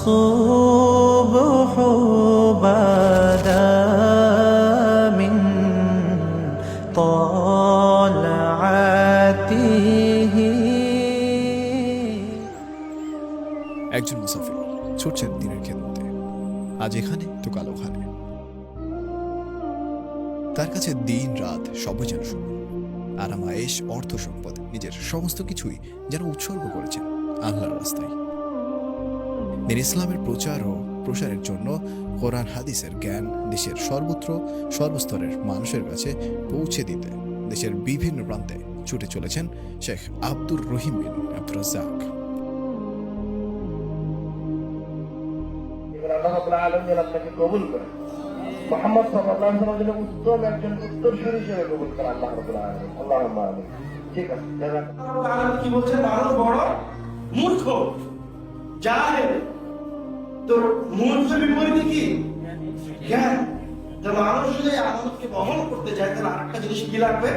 والصبح بدا من طلعته একজন মুসাফির ছুটছেন দিনের খেদমতে আজ এখানে তো কাল ওখানে তার কাছে দিন রাত সবই যেন সমান আরামায়েশ অর্থ সম্পদ নিজের সমস্ত কিছুই যেন উৎসর্গ করেছেন আল্লাহর রাস্তায় দিন ইসলামের প্রচার ও প্রসারের জন্য কোরআন হাদিসের জ্ঞান দেশের সর্বত্র সর্বস্তরের মানুষের কাছে পৌঁছে দিতে দেশের বিভিন্ন প্রান্তে ছুটে চলেছেন শেখ আব্দুর রহিম বিন আব্দুর এবার আল্লাহ আপনাকে কবুল করেন। মোহাম্মদ উত্তম একজন উত্তরসূরি হিসেবে কবুল করেন ঠিক আছে কি বলছেন? মানুষ বড় মূর্খ জাহেল তো মূর্খের বিপরীতে কি? জ্ঞান। তো মানুষ যদি আমানতকে বহন করতে চায় তাহলে আরেকটা জিনিস কি লাগবে?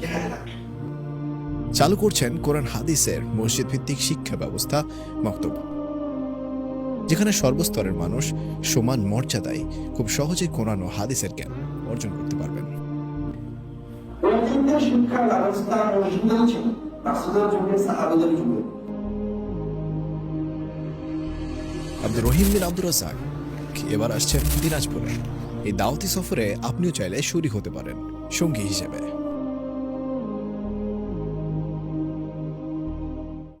জ্ঞান লাগবে। চালু করছেন কোরআন হাদিসের মসজিদ ভিত্তিক শিক্ষা ব্যবস্থা মক্তব যেখানে সর্বস্তরের মানুষ সমান মর্যাদায় খুব সহজে কোরআন ও হাদিসের জ্ঞান অর্জন করতে পারবেন। শিক্ষা ব্যবস্থা ছিল রাসুলের যুগে সাহাবিদের যুগে আব্দুর রহিম বিন আব্দুর রাজাক এবার আসছেন দিনাজপুরে। এই দাওয়াতি সফরে আপনিও চাইলে শরিক হতে পারেন, সঙ্গী হিসেবে।